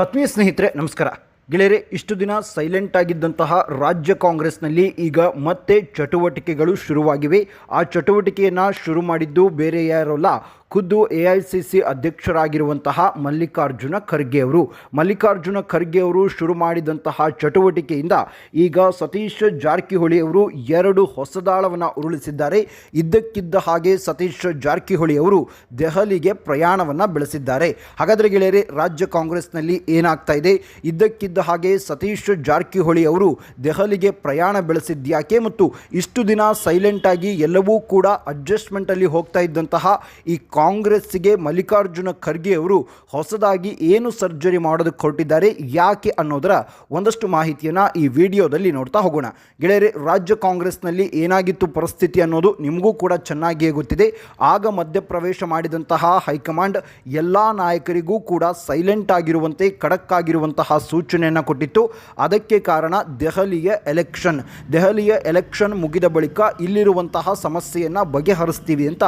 ಆತ್ಮೀಯ ಸ್ನೇಹಿತರೆ, ನಮಸ್ಕಾರ. ಗೆಳೆಯರೆ, ಇಷ್ಟು ದಿನ ಸೈಲೆಂಟ್ ಆಗಿದ್ದಂತಹ ರಾಜ್ಯ ಕಾಂಗ್ರೆಸ್ನಲ್ಲಿ ಈಗ ಮತ್ತೆ ಚಟುವಟಿಕೆಗಳು ಶುರುವಾಗಿವೆ. ಆ ಚಟುವಟಿಕೆಯನ್ನು ಶುರು ಮಾಡಿದ್ದು ಬೇರೆ ಯಾರಲ್ಲ ಖುದ್ದು ಎ ಐ ಸಿ ಸಿ ಅಧ್ಯಕ್ಷರಾಗಿರುವಂತಹ ಮಲ್ಲಿಕಾರ್ಜುನ ಖರ್ಗೆ ಅವರು. ಮಲ್ಲಿಕಾರ್ಜುನ ಖರ್ಗೆ ಅವರು ಶುರು ಮಾಡಿದಂತಹ ಚಟುವಟಿಕೆಯಿಂದ ಈಗ ಸತೀಶ್ ಜಾರಕಿಹೊಳಿ ಅವರು ಎರಡು ಹೊಸದಾಳವನ್ನು ಉರುಳಿಸಿದ್ದಾರೆ. ಇದ್ದಕ್ಕಿದ್ದ ಹಾಗೆ ಸತೀಶ್ ಜಾರಕಿಹೊಳಿ ಅವರು ದೆಹಲಿಗೆ ಪ್ರಯಾಣವನ್ನು ಬೆಳೆಸಿದ್ದಾರೆ. ಹಾಗಾದರೆ ಗೆಳೆಯರೆ, ರಾಜ್ಯ ಕಾಂಗ್ರೆಸ್ನಲ್ಲಿ ಏನಾಗ್ತಾ ಇದೆ? ಇದ್ದಕ್ಕಿದ್ದ ಹಾಗೆ ಸತೀಶ್ ಜಾರಕಿಹೊಳಿ ಅವರು ದೆಹಲಿಗೆ ಪ್ರಯಾಣ ಬೆಳೆಸಿದ್ಯಾಕೆ ಮತ್ತು ಇಷ್ಟು ದಿನ ಸೈಲೆಂಟ್ ಆಗಿ ಎಲ್ಲವೂ ಕೂಡ ಅಡ್ಜಸ್ಟ್ಮೆಂಟಲ್ಲಿ ಹೋಗ್ತಾ ಇದ್ದಂತಹ ಈ ಕಾಂಗ್ರೆಸ್ಸಿಗೆ ಮಲ್ಲಿಕಾರ್ಜುನ ಖರ್ಗೆ ಅವರು ಹೊಸದಾಗಿ ಏನು ಸರ್ಜರಿ ಮಾಡೋದಕ್ಕೆ ಹೊರಟಿದ್ದಾರೆ, ಯಾಕೆ ಅನ್ನೋದರ ಒಂದಷ್ಟು ಮಾಹಿತಿಯನ್ನು ಈ ವಿಡಿಯೋದಲ್ಲಿ ನೋಡ್ತಾ ಹೋಗೋಣ. ಗೆಳೆಯರೆ, ರಾಜ್ಯ ಕಾಂಗ್ರೆಸ್ನಲ್ಲಿ ಏನಾಗಿತ್ತು ಪರಿಸ್ಥಿತಿ ಅನ್ನೋದು ನಿಮಗೂ ಕೂಡ ಚೆನ್ನಾಗಿಯೇ ಗೊತ್ತಿದೆ. ಆಗ ಮಧ್ಯಪ್ರವೇಶ ಮಾಡಿದಂತಹ ಹೈಕಮಾಂಡ್ ಎಲ್ಲ ನಾಯಕರಿಗೂ ಕೂಡ ಸೈಲೆಂಟ್ ಆಗಿರುವಂತೆ ಖಡಕ್ ಆಗಿರುವಂತಹ ಸೂಚನೆಯನ್ನು ಕೊಟ್ಟಿತ್ತು. ಅದಕ್ಕೆ ಕಾರಣ ದೆಹಲಿಯ ಎಲೆಕ್ಷನ್. ದೆಹಲಿಯ ಎಲೆಕ್ಷನ್ ಮುಗಿದ ಬಳಿಕ ಇಲ್ಲಿರುವಂತಹ ಸಮಸ್ಯೆಯನ್ನು ಬಗೆಹರಿಸ್ತೀವಿ ಅಂತ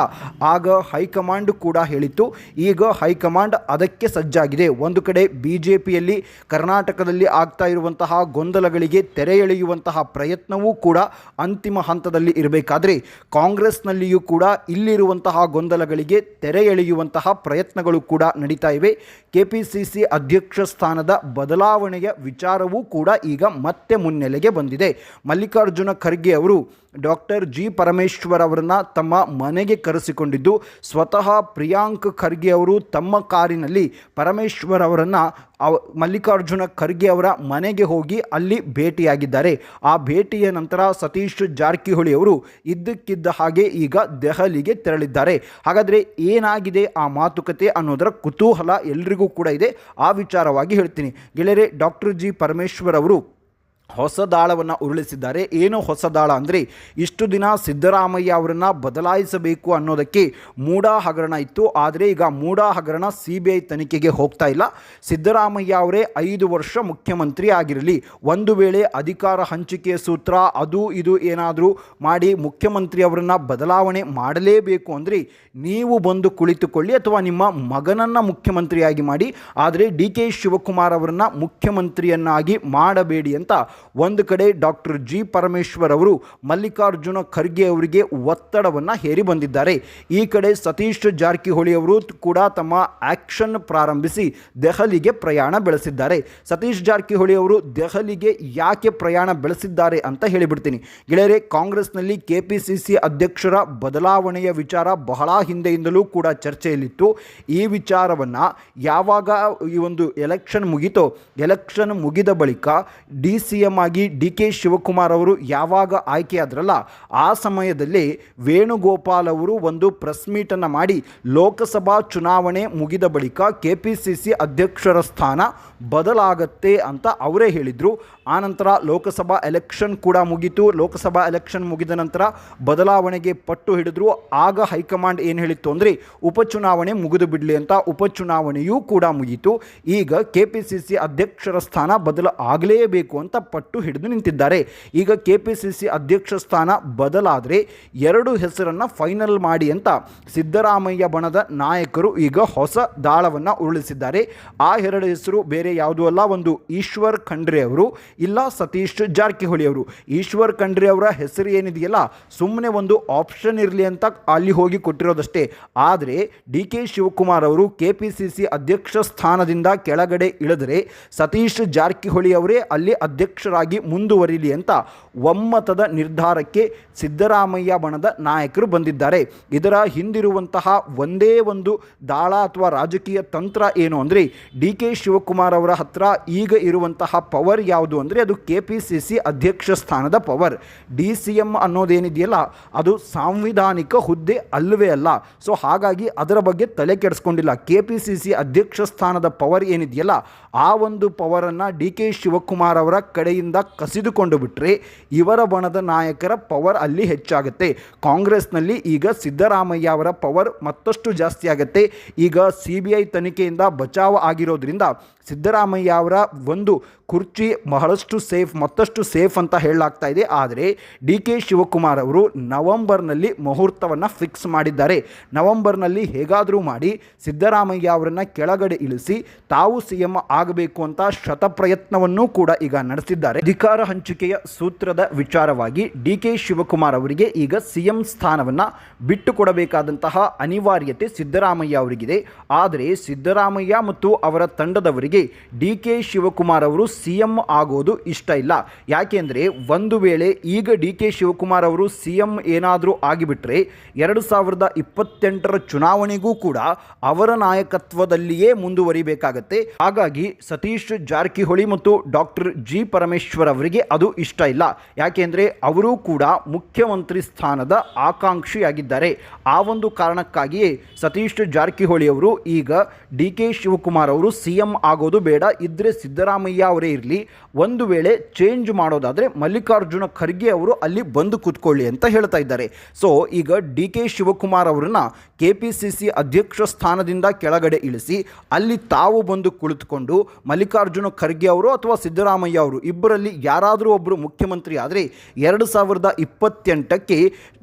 ಆಗ ಹೈಕಮಾಂಡ್ ಕೂಡ ಹೇಳಿತ್ತು. ಈಗ ಹೈಕಮಾಂಡ್ ಅದಕ್ಕೆ ಸಜ್ಜಾಗಿದೆ. ಒಂದು ಕಡೆ ಬಿ ಜೆ ಕರ್ನಾಟಕದಲ್ಲಿ ಆಗ್ತಾ ಇರುವಂತಹ ಗೊಂದಲಗಳಿಗೆ ತೆರೆ ಎಳೆಯುವಂತಹ ಪ್ರಯತ್ನವೂ ಕೂಡ ಅಂತಿಮ ಹಂತದಲ್ಲಿ ಇರಬೇಕಾದ್ರೆ ಕಾಂಗ್ರೆಸ್ನಲ್ಲಿಯೂ ಕೂಡ ಇಲ್ಲಿರುವಂತಹ ಗೊಂದಲಗಳಿಗೆ ತೆರೆ ಎಳೆಯುವಂತಹ ಪ್ರಯತ್ನಗಳು ಕೂಡ ನಡೀತಾ ಇವೆ. ಕೆ ಪಿ ಸಿ ಸಿ ಅಧ್ಯಕ್ಷ ಸ್ಥಾನದ ಬದಲಾವಣೆಯ ವಿಚಾರವೂ ಕೂಡ ಈಗ ಮತ್ತೆ ಮುನ್ನೆಲೆಗೆ ಬಂದಿದೆ. ಮಲ್ಲಿಕಾರ್ಜುನ ಖರ್ಗೆ ಅವರು ಡಾಕ್ಟರ್ ಜಿ ಪರಮೇಶ್ವರ್ ಅವರನ್ನು ತಮ್ಮ ಮನೆಗೆ ಕರೆಸಿಕೊಂಡಿದ್ದು, ಸ್ವತಃ ಪ್ರಿಯಾಂಕ್ ಖರ್ಗೆ ಅವರು ತಮ್ಮ ಕಾರಿನಲ್ಲಿ ಪರಮೇಶ್ವರ್ ಅವರನ್ನು, ಅವ, ಮಲ್ಲಿಕಾರ್ಜುನ ಖರ್ಗೆ ಅವರ ಮನೆಗೆ ಹೋಗಿ ಅಲ್ಲಿ ಭೇಟಿಯಾಗಿದ್ದಾರೆ. ಆ ಭೇಟಿಯ ನಂತರ ಸತೀಶ್ ಜಾರಕಿಹೊಳಿ ಅವರು ಇದ್ದಕ್ಕಿದ್ದ ಹಾಗೆ ಈಗ ದೆಹಲಿಗೆ ತೆರಳಿದ್ದಾರೆ. ಹಾಗಾದರೆ ಏನಾಗಿದೆ ಆ ಮಾತುಕತೆ ಅನ್ನೋದರ ಕುತೂಹಲ ಎಲ್ರಿಗೂ ಕೂಡ ಇದೆ. ಆ ವಿಚಾರವಾಗಿ ಹೇಳ್ತೀನಿ. ಗೆಳೆಯರೆ, ಡಾಕ್ಟರ್ ಜಿ ಪರಮೇಶ್ವರ್ ಅವರು ಹೊಸ ದಾಳವನ್ನು ಉರುಳಿಸಿದ್ದಾರೆ. ಏನು ಹೊಸ ದಾಳ ಅಂದರೆ ಇಷ್ಟು ದಿನ ಸಿದ್ದರಾಮಯ್ಯ ಅವರನ್ನು ಬದಲಾಯಿಸಬೇಕು ಅನ್ನೋದಕ್ಕೆ ಮೂಡ ಹಗರಣ ಇತ್ತು. ಆದರೆ ಈಗ ಮೂಡ ಹಗರಣ ಸಿ ಬಿ ಐ ತನಿಖೆಗೆ ಹೋಗ್ತಾ ಇಲ್ಲ. ಸಿದ್ದರಾಮಯ್ಯ ಅವರೇ ಐದು ವರ್ಷ ಮುಖ್ಯಮಂತ್ರಿ ಆಗಿರಲಿ. ಒಂದು ವೇಳೆ ಅಧಿಕಾರ ಹಂಚಿಕೆ ಸೂತ್ರ ಅದು ಇದು ಏನಾದರೂ ಮಾಡಿ ಮುಖ್ಯಮಂತ್ರಿ ಅವರನ್ನು ಬದಲಾವಣೆ ಮಾಡಲೇಬೇಕು ಅಂದರೆ ನೀವು ಬಂದು ಕುಳಿತುಕೊಳ್ಳಿ ಅಥವಾ ನಿಮ್ಮ ಮಗನನ್ನು ಮುಖ್ಯಮಂತ್ರಿಯಾಗಿ ಮಾಡಿ. ಆದರೆ ಡಿ ಕೆ ಶಿವಕುಮಾರ್ ಅವರನ್ನು ಮುಖ್ಯಮಂತ್ರಿಯನ್ನಾಗಿ ಮಾಡಬೇಡಿ ಅಂತ ಒಂದು ಕಡೆ ಡಾಕ್ಟರ್ ಜಿ ಪರಮೇಶ್ವರ್ ಅವರು ಮಲ್ಲಿಕಾರ್ಜುನ ಖರ್ಗೆ ಅವರಿಗೆ ಒತ್ತಡವನ್ನು ಹೇರಿ ಬಂದಿದ್ದಾರೆ. ಈ ಕಡೆ ಸತೀಶ್ ಜಾರಕಿಹೊಳಿ ಅವರು ಕೂಡ ತಮ್ಮ ಆಕ್ಷನ್ ಪ್ರಾರಂಭಿಸಿ ದೆಹಲಿಗೆ ಪ್ರಯಾಣ ಬೆಳೆಸಿದ್ದಾರೆ. ಸತೀಶ್ ಜಾರಕಿಹೊಳಿ ಅವರು ದೆಹಲಿಗೆ ಯಾಕೆ ಪ್ರಯಾಣ ಬೆಳೆಸಿದ್ದಾರೆ ಅಂತ ಹೇಳಿಬಿಡ್ತೀನಿ. ಗೆಳೆಯರೆ, ಕಾಂಗ್ರೆಸ್ನಲ್ಲಿ ಕೆ ಪಿ ಸಿ ಸಿ ಅಧ್ಯಕ್ಷರ ಬದಲಾವಣೆಯ ವಿಚಾರ ಬಹಳ ಹಿಂದೆಯಿಂದಲೂ ಕೂಡ ಚರ್ಚೆಯಲ್ಲಿತ್ತು. ಈ ವಿಚಾರವನ್ನು ಯಾವಾಗ ಈ ಒಂದು ಎಲೆಕ್ಷನ್ ಮುಗಿತೋ, ಎಲೆಕ್ಷನ್ ಮುಗಿದ ಬಳಿಕ ಡಿ ಸಿ ಆಗಿ ಡಿ ಕೆ ಶಿವಕುಮಾರ್ ಅವರು ಯಾವಾಗ ಆಯ್ಕೆಯಾದ್ರಲ್ಲ ಆ ಸಮಯದಲ್ಲಿ ವೇಣುಗೋಪಾಲ್ ಅವರು ಒಂದು ಪ್ರೆಸ್ ಮೀಟನ್ನು ಮಾಡಿ ಲೋಕಸಭಾ ಚುನಾವಣೆ ಮುಗಿದ ಬಳಿಕ ಕೆ ಪಿ ಸಿ ಸಿ ಅಧ್ಯಕ್ಷರ ಸ್ಥಾನ ಬದಲಾಗತ್ತೆ ಅಂತ ಅವರೇ ಹೇಳಿದರು. ಆನಂತರ ಲೋಕಸಭಾ ಎಲೆಕ್ಷನ್ ಕೂಡ ಮುಗಿತು. ಲೋಕಸಭಾ ಎಲೆಕ್ಷನ್ ಮುಗಿದ ನಂತರ ಬದಲಾವಣೆಗೆ ಪಟ್ಟು ಹಿಡಿದ್ರು. ಆಗ ಹೈಕಮಾಂಡ್ ಏನು ಹೇಳಿತ್ತು ಅಂದರೆ, ಉಪಚುನಾವಣೆ ಮುಗಿದು ಬಿಡಲಿ ಅಂತ ಉಪಚುನಾವಣೆಯೂ ಕೂಡ ಮುಗಿಯಿತು ಈಗ ಕೆ ಪಿ ಸಿ ಸಿ ಅಧ್ಯಕ್ಷರ ಸ್ಥಾನ ಬದಲಾಗಲೇಬೇಕು ಅಂತ ಪಟ್ಟು ಹಿಡಿದು ನಿಂತಿದ್ದಾರೆ. ಈಗ ಕೆ ಪಿ ಸಿ ಸಿ ಅಧ್ಯಕ್ಷ ಸ್ಥಾನ ಬದಲಾದರೆ ಎರಡು ಹೆಸರನ್ನು ಫೈನಲ್ ಮಾಡಿ ಅಂತ ಸಿದ್ದರಾಮಯ್ಯ ಬಣದ ನಾಯಕರು ಈಗ ಹೊಸ ದಾಳವನ್ನು ಉರುಳಿಸಿದ್ದಾರೆ. ಆ ಎರಡು ಹೆಸರು ಬೇರೆ ಯಾವುದೂ ಅಲ್ಲ, ಒಂದು ಈಶ್ವರ್ ಖಂಡ್ರೆ ಅವರು, ಇಲ್ಲ ಸತೀಶ್ ಜಾರಕಿಹೊಳಿ ಅವರು. ಈಶ್ವರ್ ಖಂಡ್ರೆ ಅವರ ಹೆಸರು ಏನಿದೆಯಲ್ಲ ಸುಮ್ಮನೆ ಒಂದು ಆಪ್ಷನ್ ಇರಲಿ ಅಂತ ಅಲ್ಲಿ ಹೋಗಿ ಕೊಟ್ಟಿರೋದಷ್ಟೇ. ಆದರೆ ಡಿ ಕೆ ಶಿವಕುಮಾರ್ ಅವರು ಕೆ ಪಿ ಸಿ ಸಿ ಅಧ್ಯಕ್ಷ ಸ್ಥಾನದಿಂದ ಕೆಳಗಡೆ ಇಳಿದರೆ ಸತೀಶ್ ಜಾರಕಿಹೊಳಿ ಅವರೇ ಅಲ್ಲಿ ಅಧ್ಯಕ್ಷರಾಗಿ ಮುಂದುವರಿಲಿ ಅಂತ ಒಮ್ಮತದ ನಿರ್ಧಾರಕ್ಕೆ ಸಿದ್ದರಾಮಯ್ಯ ಬಣದ ನಾಯಕರು ಬಂದಿದ್ದಾರೆ. ಇದರ ಹಿಂದಿರುವಂತಹ ಒಂದೇ ಒಂದು ದಾಳ ಅಥವಾ ರಾಜಕೀಯ ತಂತ್ರ ಏನು ಅಂದರೆ ಡಿ ಕೆ ಶಿವಕುಮಾರ್ ಅವರ ಹತ್ರ ಈಗ ಇರುವಂತಹ ಪವರ್ ಯಾವುದು ಅಂದರೆ ಅದು ಕೆ ಪಿ ಸಿ ಸಿ ಅಧ್ಯಕ್ಷ ಸ್ಥಾನದ ಪವರ್. ಡಿ ಸಿ ಎಂ ಅನ್ನೋದೇನಿದೆಯಲ್ಲ, ಅದು ಸಾಂವಿಧಾನಿಕ ಹುದ್ದೆ ಅಲ್ಲವೇ ಅಲ್ಲ. ಸೊ ಹಾಗಾಗಿ ಅದರ ಬಗ್ಗೆ ತಲೆ ಕೆಡಿಸ್ಕೊಂಡಿಲ್ಲ. ಕೆ ಪಿ ಸಿ ಸಿ ಅಧ್ಯಕ್ಷ ಸ್ಥಾನದ ಪವರ್ ಏನಿದೆಯಲ್ಲ, ಆ ಒಂದು ಪವರನ್ನು ಡಿ ಕೆ ಶಿವಕುಮಾರ್ ಅವರ ಕಡೆ ಕಡೆಯಿಂದ ಕಸಿದುಕೊಂಡು ಬಿಟ್ಟರೆ ಇವರ ಬಣದ ನಾಯಕರ ಪವರ್ ಅಲ್ಲಿ ಹೆಚ್ಚಾಗುತ್ತೆ. ಕಾಂಗ್ರೆಸ್ನಲ್ಲಿ ಈಗ ಸಿದ್ದರಾಮಯ್ಯ ಅವರ ಪವರ್ ಮತ್ತಷ್ಟು ಜಾಸ್ತಿ ಆಗುತ್ತೆ. ಈಗ ಸಿ ಬಿ ಐ ತನಿಖೆಯಿಂದ ಬಚಾವ್ ಆಗಿರೋದ್ರಿಂದ ಸಿದ್ದರಾಮಯ್ಯ ಅವರ ಒಂದು ಕುರ್ಚಿ ಬಹಳಷ್ಟು ಸೇಫ್, ಮತ್ತಷ್ಟು ಸೇಫ್ ಅಂತ ಹೇಳಲಾಗ್ತಾ ಇದೆ. ಆದರೆ ಡಿ ಕೆ ಶಿವಕುಮಾರ್ ಅವರು ನವೆಂಬರ್ನಲ್ಲಿ ಮುಹೂರ್ತವನ್ನು ಫಿಕ್ಸ್ ಮಾಡಿದ್ದಾರೆ. ನವೆಂಬರ್ನಲ್ಲಿ ಹೇಗಾದರೂ ಮಾಡಿ ಸಿದ್ದರಾಮಯ್ಯ ಅವರನ್ನು ಕೆಳಗಡೆ ಇಳಿಸಿ ತಾವು ಸಿ ಎಂ ಆಗಬೇಕು ಅಂತ ಶತಪ್ರಯತ್ನವನ್ನೂ ಕೂಡ ಈಗ ನಡೆಸಿದ್ದಾರೆ. ಅಧಿಕಾರ ಹಂಚಿಕೆಯ ಸೂತ್ರದ ವಿಚಾರವಾಗಿ ಡಿ ಕೆ ಶಿವಕುಮಾರ್ ಅವರಿಗೆ ಈಗ ಸಿ ಎಂ ಸ್ಥಾನವನ್ನು ಬಿಟ್ಟುಕೊಡಬೇಕಾದಂತಹ ಅನಿವಾರ್ಯತೆ ಸಿದ್ದರಾಮಯ್ಯ ಅವರಿಗಿದೆ. ಆದರೆ ಸಿದ್ದರಾಮಯ್ಯ ಮತ್ತು ಅವರ ತಂಡದವರಿಗೆ ಡಿ ಕೆ ಶಿವಕುಮಾರ್ ಅವರು ಸಿ ಎಂ ಆಗೋದು ಇಷ್ಟ ಇಲ್ಲ. ಯಾಕೆಂದರೆ ಒಂದು ವೇಳೆ ಈಗ ಡಿ ಕೆ ಶಿವಕುಮಾರ್ ಅವರು ಸಿ ಎಂ ಏನಾದರೂ ಆಗಿಬಿಟ್ರೆ ಎರಡು ಸಾವಿರದ ಇಪ್ಪತ್ತೆಂಟರ ಚುನಾವಣೆಗೂ ಕೂಡ ಅವರ ನಾಯಕತ್ವದಲ್ಲಿಯೇ ಮುಂದುವರಿಬೇಕಾಗತ್ತೆ. ಹಾಗಾಗಿ ಸತೀಶ್ ಜಾರಕಿಹೊಳಿ ಮತ್ತು ಡಾಕ್ಟರ್ ಜಿ ಪರಮೇಶ್ವರ್ ಅವರಿಗೆ ಅದು ಇಷ್ಟ ಇಲ್ಲ. ಯಾಕೆಂದರೆ ಅವರೂ ಕೂಡ ಮುಖ್ಯಮಂತ್ರಿ ಸ್ಥಾನದ ಆಕಾಂಕ್ಷಿಯಾಗಿದ್ದಾರೆ. ಆ ಒಂದು ಕಾರಣಕ್ಕಾಗಿಯೇ ಸತೀಶ್ ಜಾರಕಿಹೊಳಿ ಅವರು ಈಗ ಡಿ ಕೆ ಶಿವಕುಮಾರ್ ಅವರು ಸಿ ಎಂ ಆಗೋದು ಬೇಡ. ಇದ್ರೆ ಸಿದ್ದರಾಮಯ್ಯ ಅವರೇ ಇರಲಿ. ಒಂದು ವೇಳೆ ಚೇಂಜ್ ಮಾಡೋದಾದರೆ ಮಲ್ಲಿಕಾರ್ಜುನ ಖರ್ಗೆ ಅವರು ಅಲ್ಲಿ ಬಂದು ಕೂತ್ಕೊಳ್ಳಿ ಅಂತ ಹೇಳ್ತಾ ಇದ್ದಾರೆ. ಸೊ ಈಗ ಡಿ ಕೆ ಶಿವಕುಮಾರ್ ಅವರನ್ನ ಕೆ ಪಿ ಸಿ ಸಿ ಅಧ್ಯಕ್ಷ ಸ್ಥಾನದಿಂದ ಕೆಳಗಡೆ ಇಳಿಸಿ, ಅಲ್ಲಿ ತಾವು ಬಂದು ಕುಳಿತುಕೊಂಡು ಮಲ್ಲಿಕಾರ್ಜುನ ಖರ್ಗೆ ಅವರು ಅಥವಾ ಸಿದ್ದರಾಮಯ್ಯ ಅವರು ಇಬ್ಬರಲ್ಲಿ ಯಾರಾದರೂ ಒಬ್ಬರು ಮುಖ್ಯಮಂತ್ರಿ ಆದರೆ ಎರಡು ಸಾವಿರದ ಇಪ್ಪತ್ತೆಂಟಕ್ಕೆ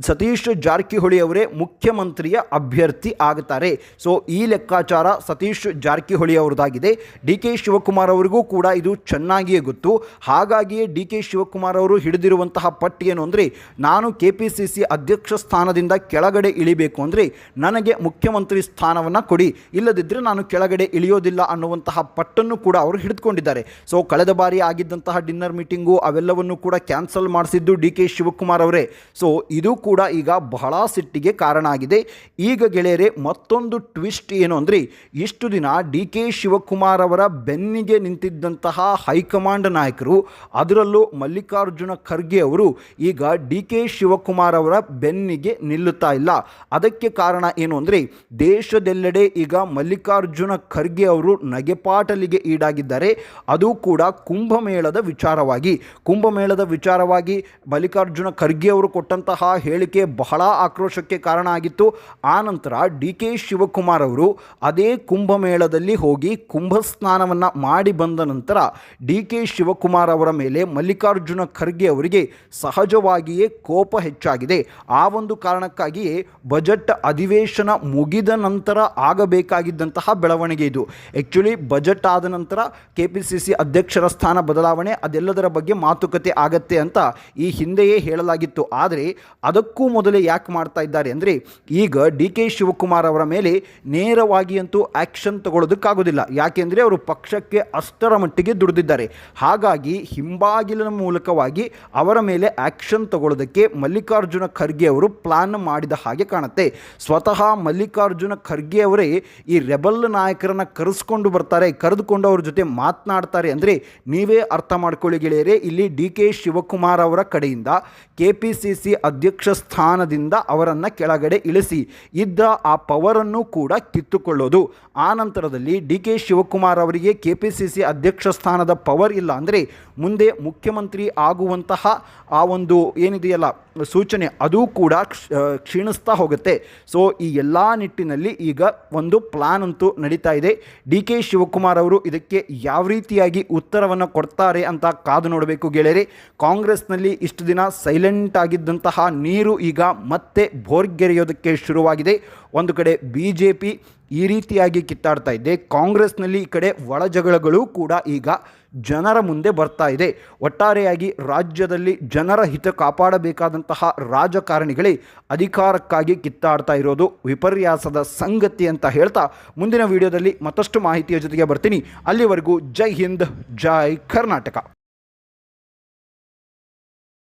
ಸತೀಶ್ ಜಾರಕಿಹೊಳಿ ಅವರೇ ಮುಖ್ಯಮಂತ್ರಿಯ ಅಭ್ಯರ್ಥಿ ಆಗುತ್ತಾರೆ ಸೊ ಈ ಲೆಕ್ಕಾಚಾರ ಸತೀಶ್ ಜಾರಕಿಹೊಳಿ ಅವರದಾಗಿದೆ. ಡಿ ಕೆ ಶಿವಕುಮಾರ್ ಅವರಿಗೂ ಕೂಡ ಇದು ಚೆನ್ನಾಗಿಯೇ ಗೊತ್ತು. ಹಾಗಾಗಿಯೇ ಡಿ ಕೆ ಶಿವಕುಮಾರ್ ಅವರು ಹಿಡಿದಿರುವಂತಹ ಪಟ್ಟಿ ಏನು ಅಂದರೆ ನಾನು ಕೆ ಪಿ ಸಿ ಸಿ ಅಧ್ಯಕ್ಷ ಸ್ಥಾನದಿಂದ ಕೆಳಗಡೆ ಇಳಿಬೇಕು ಅಂದರೆ ನನಗೆ ಮುಖ್ಯಮಂತ್ರಿ ಸ್ಥಾನವನ್ನು ಕೊಡಿ. ಇಲ್ಲದಿದ್ದರೆ ನಾನು ಕೆಳಗಡೆ ಇಳಿಯೋದಿಲ್ಲ ಅನ್ನುವಂತಹ ಪಟ್ಟನ್ನು ಕೂಡ ಅವರು ಹಿಡಿದುಕೊಂಡಿದ್ದಾರೆ ಸೊ ಕಳೆದ ಬಾರಿ ಆಗಿದ್ದಂತಹ ಡಿನ್ನರ್ ಮೀಟಿಂಗು ಅವೆಲ್ಲವನ್ನು ಕೂಡ ಕ್ಯಾನ್ಸಲ್ ಮಾಡಿಸಿದ್ದು ಡಿ ಕೆ ಶಿವಕುಮಾರ್ ಅವರೇ. ಸೊ ಇದು ಕೂಡ ಈಗ ಬಹಳ ಸಿಟ್ಟಿಗೆ ಕಾರಣ ಆಗಿದೆ. ಈಗ ಗೆಳೆಯರೆ, ಮತ್ತೊಂದು ಟ್ವಿಸ್ಟ್ ಏನು ಅಂದರೆ ಇಷ್ಟು ದಿನ ಡಿ ಕೆ ಶಿವಕುಮಾರ್ ಅವರ ಬೆನ್ನಿಗೆ ನಿಂತಿದ್ದಂತಹ ಹೈಕಮಾಂಡ್ ನಾಯಕರು, ಅದರಲ್ಲೂ ಮಲ್ಲಿಕಾರ್ಜುನ ಖರ್ಗೆ ಅವರು ಈಗ ಡಿ ಕೆ ಶಿವಕುಮಾರ್ ಅವರ ಬೆನ್ನಿಗೆ ನಿಲ್ಲುತ್ತಾ ಇಲ್ಲ. ಅದಕ್ಕೆ ಕಾರಣ ಏನು ಅಂದರೆ, ದೇಶದೆಲ್ಲೆಡೆ ಈಗ ಮಲ್ಲಿಕಾರ್ಜುನ ಖರ್ಗೆ ಅವರು ನಗೆಪಾಟಲಿಗೆ ಈಡಾಗಿದ್ದಾರೆ. ಅದು ಕೂಡ ಕುಂಭಮೇಳದ ವಿಚಾರವಾಗಿ. ಕುಂಭಮೇಳದ ವಿಚಾರವಾಗಿ ಮಲ್ಲಿಕಾರ್ಜುನ ಖರ್ಗೆ ಅವರು ಕೊಟ್ಟಂತಹ ಹೇಳಿಕೆ ಬಹಳ ಆಕ್ರೋಶಕ್ಕೆ ಕಾರಣ ಆಗಿತ್ತು. ಆನಂತರ ಡಿ ಕೆ ಶಿವಕುಮಾರ್ ಅವರು ಅದೇ ಕುಂಭಮೇಳದಲ್ಲಿ ಹೋಗಿ ಕುಂಭ ಸ್ನಾನವನ್ನು ಮಾಡಿ ಬಂದ ನಂತರ ಡಿ ಕೆ ಶಿವಕುಮಾರ್ ಅವರ ಮೇಲೆ ಮಲ್ಲಿಕಾರ್ಜುನ ಖರ್ಗೆ ಅವರಿಗೆ ಸಹಜವಾಗಿಯೇ ಕೋಪ ಹೆಚ್ಚಾಗಿದೆ. ಆ ಒಂದು ಕಾರಣಕ್ಕಾಗಿಯೇ ಬಜೆಟ್ ಅಧಿವೇಶನ ಮುಗಿದ ನಂತರ ಆಗಬೇಕಾಗಿದ್ದಂತಹ ಬೆಳವಣಿಗೆ ಇದು. ಆ್ಯಕ್ಚುಲಿ ಬಜೆಟ್ ಆದ ನಂತರ ಕೆ ಪಿ ಸಿ ಸಿ ಅಧ್ಯಕ್ಷರ ಸ್ಥಾನ ಬದಲಾವಣೆ ಅದೆಲ್ಲದರ ಬಗ್ಗೆ ಮಾತುಕತೆ ಆಗತ್ತೆ ಅಂತ ಈ ಹಿಂದೆಯೇ ಹೇಳಲಾಗಿತ್ತು. ಆದರೆ ಅದಕ್ಕೂ ಮೊದಲೇ ಯಾಕೆ ಮಾಡ್ತಾ ಇದ್ದಾರೆ ಅಂದರೆ ಈಗ ಡಿ ಕೆ ಶಿವಕುಮಾರ್ ಅವರ ಮೇಲೆ ನೇರವಾಗಿ ಅಂತೂ ಆ್ಯಕ್ಷನ್ ತಗೊಳ್ಳೋದಕ್ಕಾಗೋದಿಲ್ಲ ಯಾಕೆಂದರೆ ಅವರು ಪಕ್ಷಕ್ಕೆ ಅಷ್ಟರ ಮಟ್ಟಿಗೆ ದುಡಿದಿದ್ದಾರೆ ಹಾಗಾಗಿ ಹಿಂಬಾಗಿಲಿನ ಮೂಲಕವಾಗಿ ಅವರ ಮೇಲೆ ಆ್ಯಕ್ಷನ್ ತಗೊಳ್ಳೋದಕ್ಕೆ ಮಲ್ಲಿಕಾರ್ಜುನ ಖರ್ಗೆ ಅವರು ಪ್ಲಾನ್ ಮಾಡಿದ ಹಾಗೆ ಕಾಣುತ್ತೆ. ಸ್ವತಃ ಮಲ್ಲಿಕಾರ್ಜುನ ಖರ್ಗೆ ಅವರೇ ಈ ರೆಬಲ್ ನಾಯಕರನ್ನು ಕರೆಸ್ಕೊಂಡು ಬರ್ತಾರೆ, ಕರೆದುಕೊಂಡು ಅವ್ರ ಜೊತೆ ಮಾತನಾಡ್ತಾರೆ ಅಂದರೆ ನೀವೇ ಅರ್ಥ ಮಾಡ್ಕೊಳ್ಳಿ ಗೆಳೆಯರೆ, ಇಲ್ಲಿ ಡಿ ಕೆ ಶಿವಕುಮಾರ್ ಅವರ ಕಡೆಯಿಂದ ಕೆ ಪಿ ಸಿ ಸಿ ಅಧ್ಯಕ್ಷ ಸ್ಥಾನದಿಂದ ಅವರನ್ನು ಕೆಳಗಡೆ ಇಳಿಸಿ ಇದ್ದ ಆ ಪವರನ್ನು ಕೂಡ ಕಿತ್ತುಕೊಳ್ಳೋದು. ಆ ನಂತರದಲ್ಲಿ ಡಿ ಕೆ ಶಿವಕುಮಾರ್ ಅವರಿಗೆ ಕೆ ಪಿ ಸಿ ಸಿ ಅಧ್ಯಕ್ಷ ಸ್ಥಾನದ ಪವರ್ ಇಲ್ಲ. ಅಂದರೆ ಮುಂದೆ ಮುಖ್ಯಮಂತ್ರಿ ಆಗುವಂತಹ ಆ ಒಂದು ಏನಿದೆಯಲ್ಲ ಸೂಚನೆ ಅದು ಕೂಡ ಕ್ಷ- ಕ್ಷೀಣಿಸ್ತಾ ಹೋಗುತ್ತೆ. ಸೊ ಈ ಎಲ್ಲ ನಿಟ್ಟಿನಲ್ಲಿ ಈಗ ಒಂದು ಪ್ಲಾನ್ ಅಂತೂ ನಡೀತಾ ಇದೆ. ಡಿ ಕೆ ಶಿವಕುಮಾರ್ ಅವರು ಇದಕ್ಕೆ ಯಾವ ರೀತಿಯಾಗಿ ಉತ್ತರವನ್ನು ಕೊಡ್ತಾರೆ ಅಂತ ಕಾದು ನೋಡಬೇಕು ಗೆಳೆಯರೆ. ಕಾಂಗ್ರೆಸ್ನಲ್ಲಿ ಇಷ್ಟು ದಿನ ಸೈಲೆಂಟ್ ಆಗಿದ್ದಂತಹ ನೀರು ಈಗ ಮತ್ತೆ ಭೋರ್ಗೆರೆಯೋದಕ್ಕೆ ಶುರುವಾಗಿದೆ. ಒಂದು ಕಡೆ ಬಿ ಜೆ ಪಿ ಈ ರೀತಿಯಾಗಿ ಕಿತ್ತಾಡ್ತಾ ಇದೆ. ಕಾಂಗ್ರೆಸ್ನಲ್ಲಿ ಈ ಕಡೆ ಒಳ ಜಗಳಗಳು ಕೂಡ ಈಗ ಜನರ ಮುಂದೆ ಬರ್ತಾ ಇದೆ. ಒಟ್ಟಾರೆಯಾಗಿ ರಾಜ್ಯದಲ್ಲಿ ಜನರ ಹಿತ ಕಾಪಾಡಬೇಕಾದಂತಹ ರಾಜಕಾರಣಿಗಳೇ ಅಧಿಕಾರಕ್ಕಾಗಿ ಕಿತ್ತಾಡ್ತಾ ಇರೋದು ವಿಪರ್ಯಾಸದ ಸಂಗತಿ ಅಂತ ಹೇಳ್ತಾ ಮುಂದಿನ ವಿಡಿಯೋದಲ್ಲಿ ಮತ್ತಷ್ಟು ಮಾಹಿತಿಯ ಜೊತೆಗೆ ಬರ್ತೀನಿ. ಅಲ್ಲಿವರೆಗೂ ಜೈ ಹಿಂದ್, ಜೈ ಕರ್ನಾಟಕ.